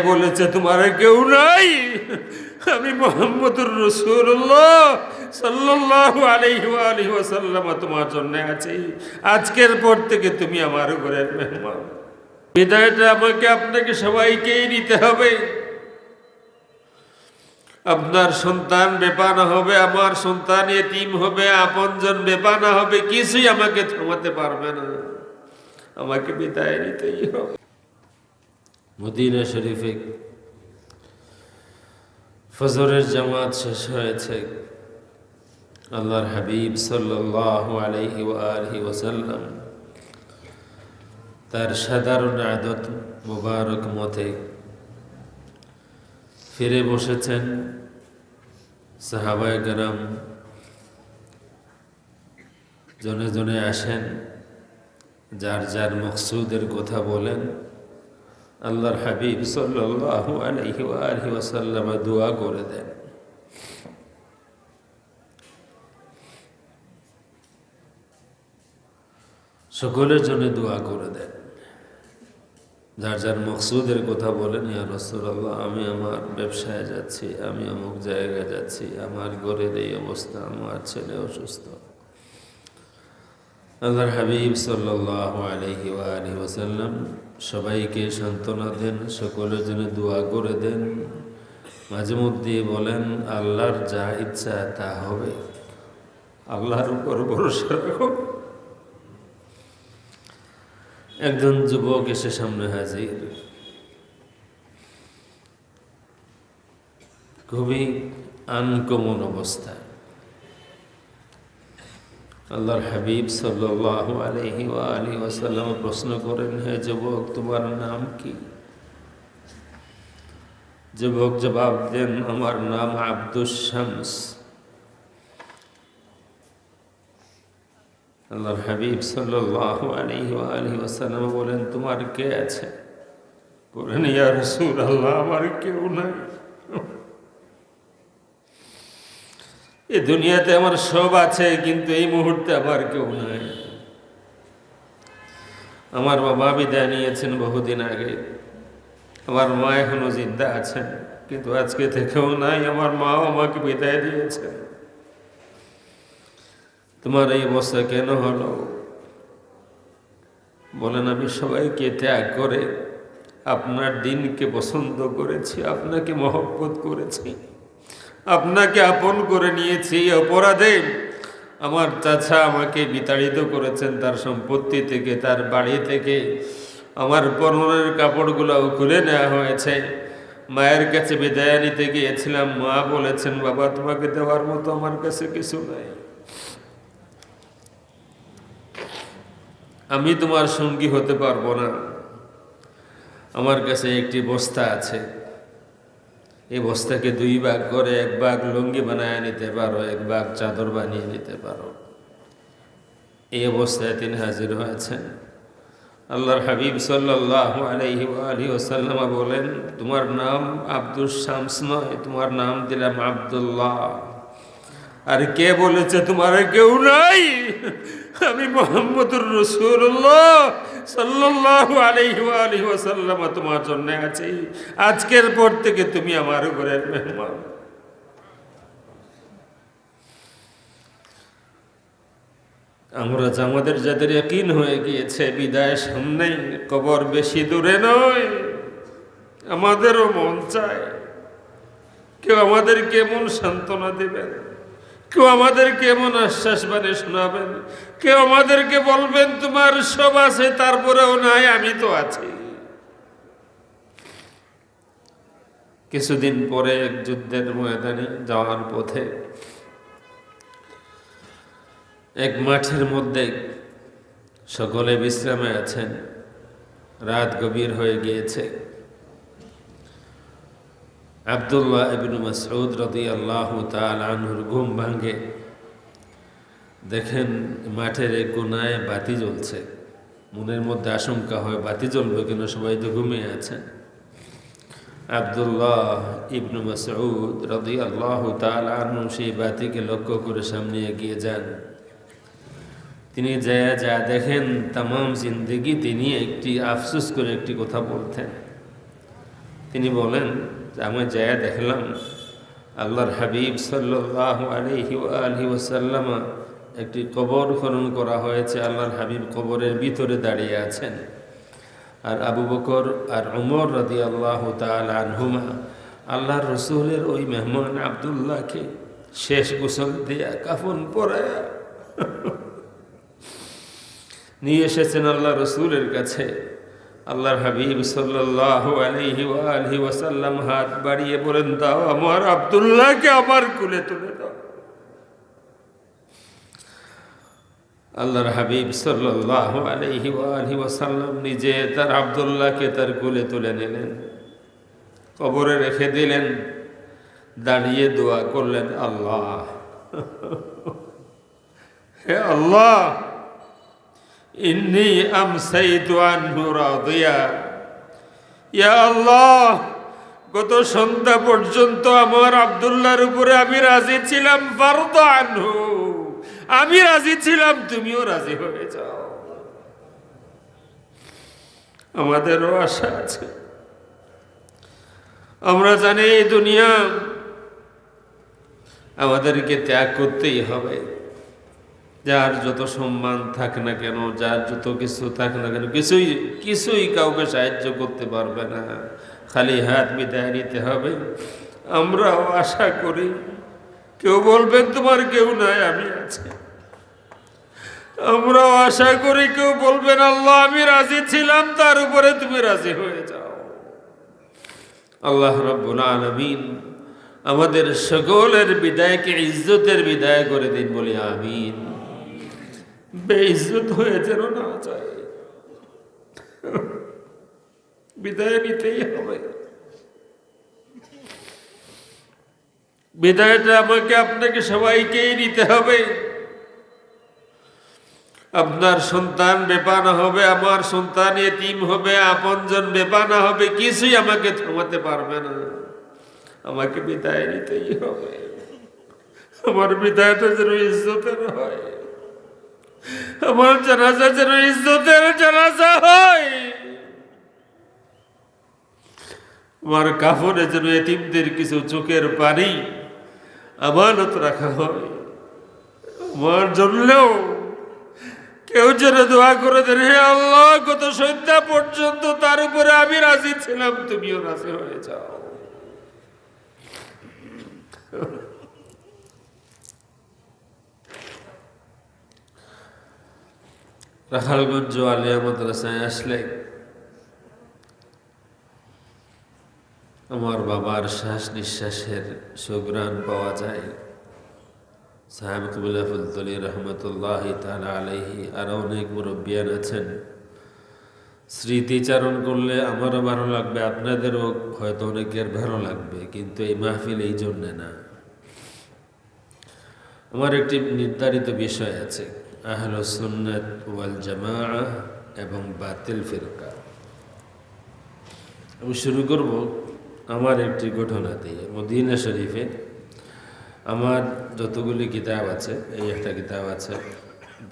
বলেছে তোমার কেউ নাই? আমি মোহাম্মদুর রসুল্লাহ ওয়া আলিহি তোমার জন্য আছি। আজকের পর থেকে তুমি আমার ঘরের মেহমান। বিদায়টা আমাকে আপনাকে সবাইকেই নিতে হবে। আপনার সন্তান বেপানা হবে, আমার সন্তান এতিম হবে, আপনজন বেপানা হবে, কিছুই আমাকে থামাতে পারবে না। আমাকে বিদায় নিতেই হবে। মদিনা শরীফে ফজরের জামাত শেষ হয়েছে। আল্লাহর হাবিব আলিহি ওয়াসাল্লাম তার সাধারণ আদত মুবারক মতে ফিরে বসেছেন সাহাবায় গরম জনে জনে আসেন, যার যার মকসুদের কথা বলেন আল্লাহর হাবিব সাল্লাল্লাহু আলাইহি ওয়া আলিহি ওয়াসাল্লাম দোয়া করে দেন। সকলের জন্য দোয়া করে দেন। যার যার মকসুদের কথা বলেন, ইয়া রসুল্লাহ আমি আমার ব্যবসায় যাচ্ছি, আমি অমুক জায়গায় যাচ্ছি, আমার ঘরের এই অবস্থা, আমার ছেলে অসুস্থ। আল্লাহর হাবিব সাল্লাহ আলহি আলহি ওসাল্লাম সবাইকে সান্ত্বনা দেন সকলের জন্য দোয়া করে দেন। মাঝে মধ্যে বলেন, আল্লাহর যা ইচ্ছা তা হবে। আল্লাহর উপর ভরসা রাখো। একজন যুবক এসে সামনে হাজির। খুবই আনকমন অবস্থায় আল্লাহর হাবিব সাল্লাহ আলহি আলী ওয়াসাল্লাম প্রশ্ন করেন, হে যুবক, তোমার নাম কি? যুবক জবাব দেন, আমার নাম আব্দুস শামস। আল্লাহর হাবিব সাল্লাহ আলহি আলহি ওয়াসাল্লাম বলেন, তোমার কে আছে? বলেন, ইয়া রসুল আল্লাহ আমার কেউ নাই। এ দুনিয়াতে আমার সব আছে, কিন্তু এই মুহূর্তে আমার কেউ নাই। আমার বাবা বিদায় নিয়েছেন বহুদিন আগে। আমার মা এখনও জিন্দা আছেন, কিন্তু আজকে থেকেও নাই, আমার মাও আমাকে বিদায় দিয়েছেন। তোমার এই অবস্থা কেন হলো? বলেন আমি সবাইকে ত্যাগ করে আপনার দিনকে পছন্দ করেছি, আপনাকে মহব্বত করেছি। আপনাকে আপন করে নিয়েছি, অপরাধে। আমার চাচা আমাকে বিতাড়িত করেছেন তার সম্পত্তি থেকে, তার বাড়ি থেকে। আমার পরনের কাপড়গুলোও খুলে নেওয়া হয়েছে। মায়ের কাছে বিদায় নিতে গিয়েছিলাম। মা বলেছেন, বাবা, তোমাকে দেওয়ার মতো আমার কাছে কিছু নাই। আমি তোমার সঙ্গী হতে পারব না। আমার কাছে একটি বস্তা আছে। এই বস্তাকে দুই ভাগ করে এক ভাগ লুঙ্গি বানায় নিতে পারো, এক ভাগ চাদর বানিয়ে নিতে পারো। এই অবস্থায় তিনি হাজির হয়েছেন। আল্লাহর হাবিব সাল্লাহ আলহি আলহি ওসাল্লামা বলেন, তোমার নাম আব্দুল শামস নয়, তোমার নাম দিলাম আবদুল্লাহ। আর কে বলেছে তোমার কেউ নাই? আমি মোহাম্মদুর রসুল্লাহ সাল্লাল্লাহু আলাইহি ওয়া আলিহি তোমার জন্য আছি। আজকের পর থেকে তুমি আমার ঘরের মেহমান। আমরা আমাদের যাদের একইন হয়ে গিয়েছে বিদায় সামনে কবর বেশি দূরে নয়, আমাদেরও মন চায়। কেউ আমাদের কেমন সান্ত্বনা দেবেন। কেউ আমাদেরকে এমন আশ্বাস বানে শোনাবেন? কেউ আমাদেরকে বলবেন, তোমার সব আছে, তারপরেও নাই, আমি তো আছি। কিছুদিন পরে এক যুদ্ধের ময়দানে যাওয়ার পথে এক মাঠের মধ্যে সকলে বিশ্রামে আছেন। রাত গভীর হয়ে গিয়েছে। আবদুল্লাহ ইবনু মাসউদ রদি আল্লাহ আনহুর ঘুম ভাঙ্গে দেখেন, মাঠের এক কোনায় বাতি জ্বলছে। মনের মধ্যে আশঙ্কা হয়, বাতি জ্বলবে কেন? সবাই তো ঘুমিয়ে আছে। আবদুল্লাহ ইবনু মাসউদ রদি আল্লাহ আনহু সেই বাতিকে লক্ষ্য করে সামনে এগিয়ে যান। তিনি যা যা দেখেন তাম জিন্দগি তিনি একটি আফসোস করে একটি কথা বলতেন। তিনি বলেন আমি যায় দেখলাম আল্লাহর হাবিব সাল্লাহ আলহি আলহি ওসাল্লাম একটি কবর খনন করা হয়েছে, আল্লাহর হাবিব কবরের ভিতরে দাঁড়িয়ে আছেন। আর আবু বকর আর উমর রদি আল্লাহ আনহুমা আল্লাহর রসুলের ওই মেহমান আবদুল্লাহকে শেষ গোসল দিয়া কাফন পরায়া নিয়ে এসেছেন আল্লাহ রসুলের কাছে। আল্লাহর হাবিব সাল্লাহ আলহি ওয়াসাল্লাম হাত বাড়িয়ে বলেন, দাও আমার আবদুল্লাহকে আমার কুলে তুলে দাও। আল্লাহর হাবিব সাল্লাহ আলহি আলহি ওয়াসাল্লাম নিজে তার আবদুল্লাহকে তার কুলে তুলে নিলেন, কবরে রেখে দিলেন, দাঁড়িয়ে দোয়া করলেন, আল্লাহ, হে আল্লাহ ইন্নি ইয়া আল্লাহ, গত সন্ধ্যা পর্যন্ত আমার আব্দুল্লাহর উপরে আমি রাজি ছিলাম আনহু। আমি রাজি ছিলাম, তুমিও রাজি হয়ে যাও। আমাদেরও আশা আছে। আমরা জানি এই দুনিয়া আমাদেরকে ত্যাগ করতেই হবে। যার যত সম্মান থাক না কেন, যার যত কিছু থাক না কেন, কিছুই কিছুই কাউকে সাহায্য করতে পারবে না। খালি হাত বিদায় নিতে হবে। আমরাও আশা করি, কেউ বলবেন তোমার কেউ নাই, আমি আছি। আমরাও আশা করি, কেউ বলবেন, আল্লাহ, আমি রাজি ছিলাম, তার উপরে তুমি রাজি হয়ে যাও। আল্লাহ রব্বুল আলমিন আমাদের সকলের বিদায়কে ইজ্জতের বিদায় করে দিন, বলি আমিন। বেইজ্জত হয়ে যেন না যায়। বিদায় নিতেই হবে। বিদায়টা আমাকে, আপনাকে সবাইকেই নিতে হবে। আপনার সন্তান বেপানা হবে, আমার সন্তান এতিম হবে, আপনজন বেপানা হবে, কিছুই আমাকে থামাতে পারবে না। আমাকে বিদায় নিতেই হবে। আমার বিদায়টা যেন ইজ্জতের হয়। আমার জানাজা যেন ইজ্জতের জানাজা হয়। আমার কাফনে যেন এতিমদের কিছু চোখের পানি আমানত রাখা হয়। আমার জন্যও কেউ যেন দোয়া করে দেন, হে আল্লাহ, গত সন্ধ্যা পর্যন্ত তার উপরে আমি রাজি ছিলাম, তুমিও রাজি হয়ে যাও। রাখালগঞ্জ আলিয়া মাদ্রাসায় আসলে আমার বাবার শ্বাস নিঃশ্বাসের সুগ্রাণ পাওয়া যায়। সাহেব কবুল্লা রহমতুল্লাহ তালা আলহি আরও অনেক মুরব্বিয়ান আছেন। স্মৃতিচারণ করলে আমারও ভালো লাগবে, আপনাদেরও হয়তো অনেকের ভালো লাগবে, কিন্তু এই মাহফিল এই জন্যে না। আমার একটি নির্ধারিত বিষয় আছে। আহল সুন্নত ওয়াল জামা এবং বাতিল ফিরকা। আমি শুরু করব আমার একটি ঘটনা দিয়ে মদিনা শরীফে। আমার যতগুলি কিতাব আছে, এই একটা কিতাব আছে,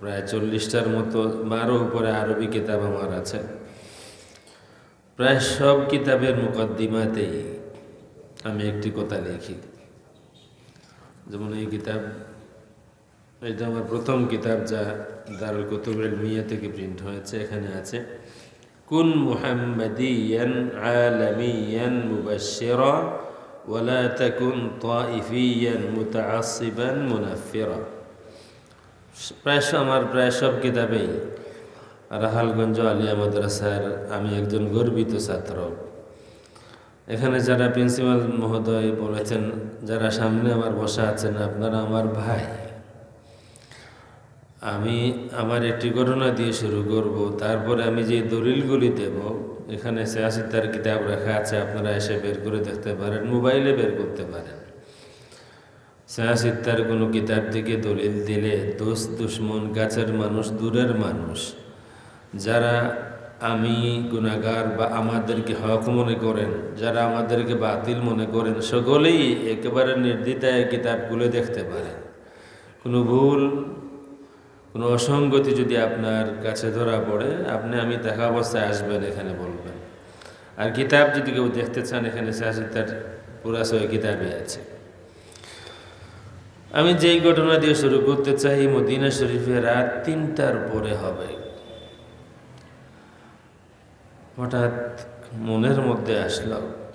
প্রায় চল্লিশটার মতো, বারো উপরে আরবি কিতাব আমার আছে। প্রায় সব কিতাবের মুকদ্দিমাতেই আমি একটি কথা লিখি। যেমন এই কিতাব এটা আমার প্রথম কিতাব যা দারুল কুতুবের মিয়া থেকে প্রিন্ট হয়েছে, এখানে আছে, কুন মুহাম্মাদিয়ান আলামিয়ান মুবাশশিরা ওয়ালা তাকুন তাইফিয়ান মুতাআসসিবান মুনাফফিরা। প্রায় আমার প্রায় সব কিতাবেই রাহালগঞ্জ আলিয়া মাদ্রাসার আমি একজন গর্বিত ছাত্র। এখানে যারা প্রিন্সিপাল মহোদয় বলেছেন, যারা সামনে আমার বসা আছেন, আপনারা আমার ভাই। আমি আমার একটি ঘটনা দিয়ে শুরু করব। তারপরে আমি যে দলিলগুলি দেব, এখানে সিয়াসিদ্দার কিতাব রাখা আছে, আপনারা এসে বের করে দেখতে পারেন, মোবাইলে বের করতে পারেন। সিয়াসিদ্দার কোনো কিতাব থেকে দলিল দিলে, দোষ দুশ্মন গাছের মানুষ, দূরের মানুষ, যারা আমি গুণাগার বা আমাদেরকে হক মনে করেন, যারা আমাদেরকে বাতিল মনে করেন, সকলেই একেবারে নির্দ্বিধায় কিতাবগুলো দেখতে পারেন। কোনো ভুল কোনো অসঙ্গতি যদি আপনার কাছে ধরা পড়ে, আপনি আমি দেখা অবস্থায় আসবেন এখানে বলবেন। আর কিতাব যদি কেউ দেখতে চান, এখানে তার পুরা সই কিতাবে আছে। আমি যেই ঘটনা দিয়ে শুরু করতে চাই, মদিনা শরীফে রাত তিনটার পরে হবে। হঠাৎ মনের মধ্যে আসলাম যে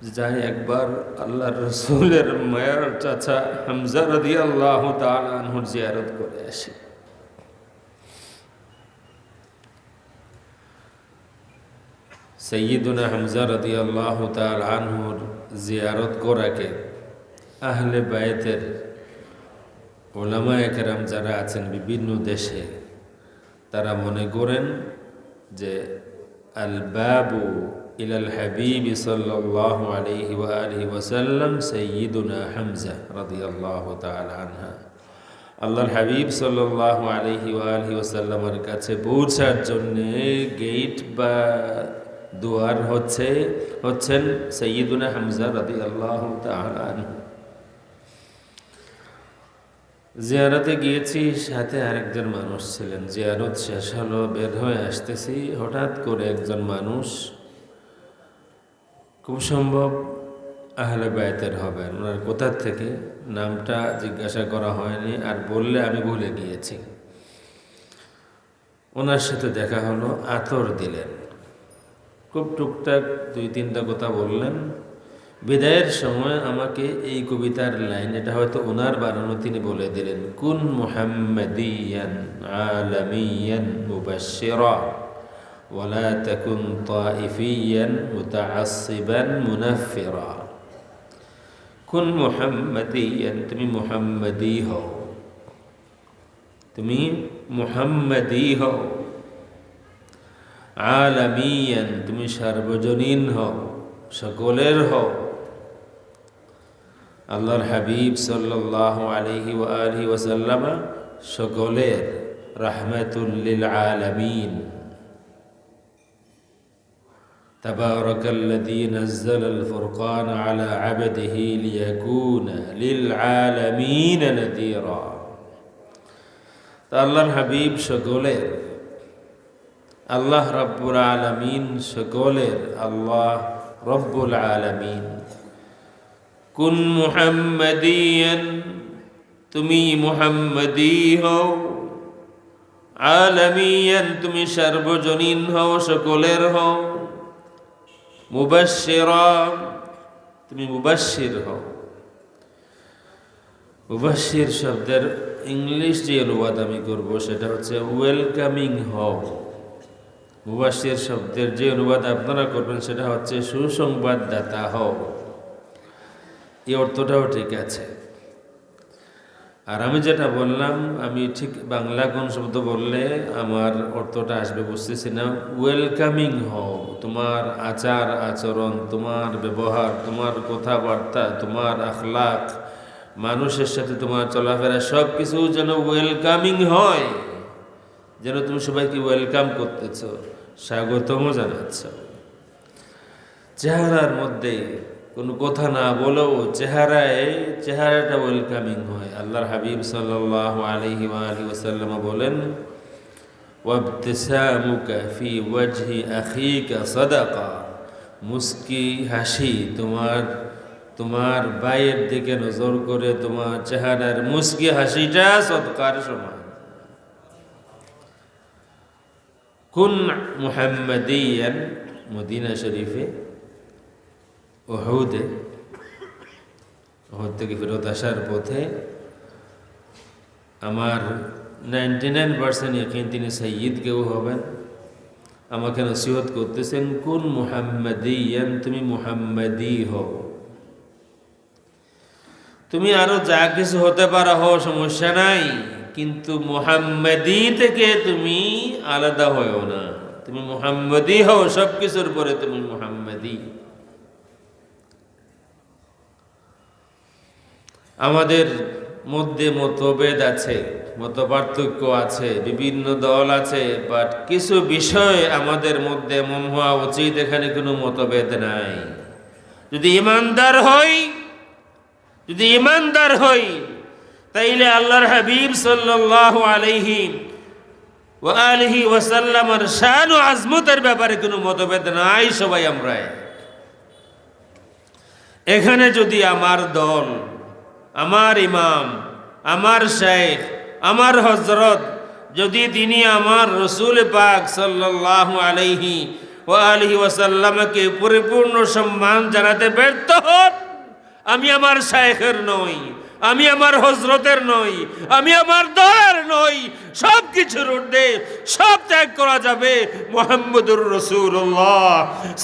যাই একবার আল্লাহ রসুলের মায়ের চাচা হামজা রদি আল্লাহ তালহুর জিয়ারত করে আসি। সৈয়দুনা হামজা রদি আল্লাহ তাল আনহুর জিয়ারত করাকে আহলে বায়েতের ওলামা একরাম যারা আছেন বিভিন্ন দেশে, তারা মনে করেন যে আল বাবু ইলাল হাবিব সাল্লাল্লাহু আলাইহি ওয়া আলিহি ওয়াসাল্লাম সাইয়্যিদুনা হামজা রাদিয়াল্লাহু তাআলা আনহা আল্লাহর হাবিব সাল্লাল্লাহু আলাইহি ওয়া আলিহি ওয়াসাল্লামের কাছে পৌঁছার জন্য গেট বা দুয়ার হচ্ছে, হচ্ছেন সৈয়দুনা হামজা রাদিয়াল্লাহু তাআলা আনহু। জিয়ারতে গিয়েছি, সাথে আরেকজন মানুষ ছিলেন। জিয়ারত শেষ হলো, বের হয়ে আসতেছি। হঠাৎ করে একজন মানুষ, খুব সম্ভব আহলে বায়তের হবেন। ওনার কোথার থেকে? নামটা জিজ্ঞাসা করা হয়নি, আর বললে আমি ভুলে গিয়েছি। ওনার সাথে দেখা হলো, আতর দিলেন। খুব টুকটাক দুই তিনটা কথা বললেন। বিদায়ের সময় আমাকে এই কবিতার লাইন, এটা হয়তো ওনার বানানো, তিনি বলে দিলেন, কুন মুহাম্মাদিয়ান আলামিয়ান মুবাশশিরা, ওয়ালা তাকুন তাইফিয়ান মুতাআসসিবান মুনাফফিরা। কুন মুহাম্মাদিয়ান, তুমি মুহাম্মাদি হও। তুমি মুহাম্মাদি হও। আলামিয়ান, তুমি সার্বজনীন হও। সকলের হও। আল্লাহর হাবিব সাল্লাহ আলহি আলহি ওসাল্লামা সকলের রাহমাতুল্লিল আলামিন تبارك الذي نزل الفرقان على عبده ليكون للعالمين نذيرا আল্লাহর হাবিব সকলের আল্লাহ রব্বুল আলমিন সকলের আল্লাহ রব্বুল আলমিন কুন মুহাম্মদিয়ান, তুমি মুহাম্মদি হও। আলমিয়ান, তুমি সার্বজনীন হও, সকলের হও। মুবাশিরা তুমি মুবাশির হও। মুবাশির শব্দের ইংলিশ যে অনুবাদ আমি করব, সেটা হচ্ছে ওয়েলকামিং হও। মুবাসির শব্দের যে অনুবাদ আপনারা করবেন, সেটা হচ্ছে সুসংবাদদাতা হও। এই অর্থটাও ঠিক আছে। আর আমি যেটা বললাম, আমি ঠিক বাংলা কোন শব্দ বললে আমার অর্থটা আসবে বুঝতেছি না। ওয়েলকামিং হও তোমার আচার আচরণ, তোমার ব্যবহার, তোমার কথাবার্তা, তোমার আখলাক মানুষের সাথে তোমার চলাফেরা সব কিছু যেন ওয়েলকামিং হয়। যেন তুমি সবাইকে ওয়েলকাম করতেছ। স্বাগতম জানাচ্ছ। চেহারার মধ্যে কোনো কথা না বলেও চেহারায়, চেহারাটা ওয়েলকামিং হয়। আল্লাহর হাবিব সাল্লাহ আলহি আলহি ওসাল্লাম বলেন, ওয়াবতিসামুকা ফি ওয়াজহি আখিকা সাদাকা। মুস্কি হাসি তোমার তোমার বাইয়ের দিকে নজর করে তোমার চেহারার মুস্কি হাসিটা সৎকার সমান। কুন মুহাম্মদিয়ান, মদিনা শরীফে ওহুদে ওহুদ থেকে ফেরত আসার পথে আমার নাইনটি নাইন পার্সেন্ট ইকিন তিনি সৈয়দ কেউ হবেন। আমাকে নসিহত করতেছেন, কোন মুহাম্মদিয়ান, তুমি মুহাম্মদি হও। তুমি আরও যা কিছু হতে পারো হো সমস্যা নাই। কিন্তু মোহাম্মদি থেকে তুমি আলাদা হও না। তুমি মোহাম্মদি হও সব কিছুর পরে তুমি মোহাম্মদি। আমাদের মধ্যে মতভেদ আছে মত পার্থক্য আছে, বিভিন্ন দল আছে বাট কিছু বিষয় আমাদের মধ্যে মন হওয়া উচিত, এখানে কোনো মতভেদ নাই। যদি ইমানদার হই, যদি ইমানদার হই, তাইলে আল্লাহর হাবিব সাল্লাহ আলাইহি ও আলহি ওয়াসাল্লামার শান ও আজমতের ব্যাপারে কোনো মতভেদ নাই, সবাই আমরা এখানে যদি আমার দল আমার ইমাম, আমার শেখ আমার হজরত যদি তিনি আমার রসুল পাক সাল্লাল্লাহু আলাইহি ও আলহি ওয়াসাল্লামকে পরিপূর্ণ সম্মান জানাতে ব্যর্থ হন, আমি আমার শায়েখের নই, আমি আমার হজরতের নই, আমি আমার দলের নই, সব কিছুর ঊর্ধ্বে সব ত্যাগ করা যাবে মোহাম্মদুর রসুল্লাহ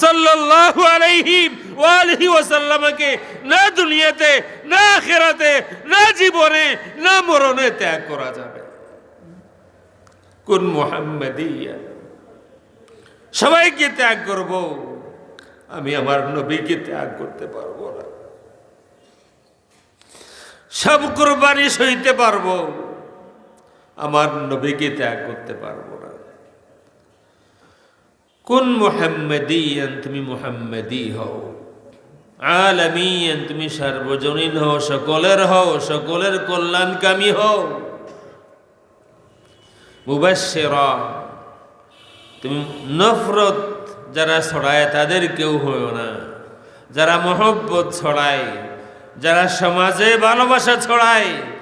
সাল্লাল্লাহু আলাইহি ওয়ালিহি ওয়াসাল্লামকে না দুনিয়াতে, না আখেরাতে, না জীবনে, না মরণে ত্যাগ করা যাবে। কোন মোহাম্মদিয়া? সবাইকে ত্যাগ করব। আমি আমার নবীকে ত্যাগ করতে পারব না। সব কোরবানি সইতে পারব। আমার নবীকে ত্যাগ করতে পারব না। কোন মোহাম্মদিয়ান? তুমি মোহাম্মদি হও। আলমিয়ান তুমি সার্বজনীন হও, সকলের হও, সকলের কল্যাণকামী হও। মুবাসের তুমি নফরত, যারা ছড়ায় তাদের কেউ হও না। যারা মহব্বত ছড়ায়, যারা সমাজে ভালোবাসা ছড়ায়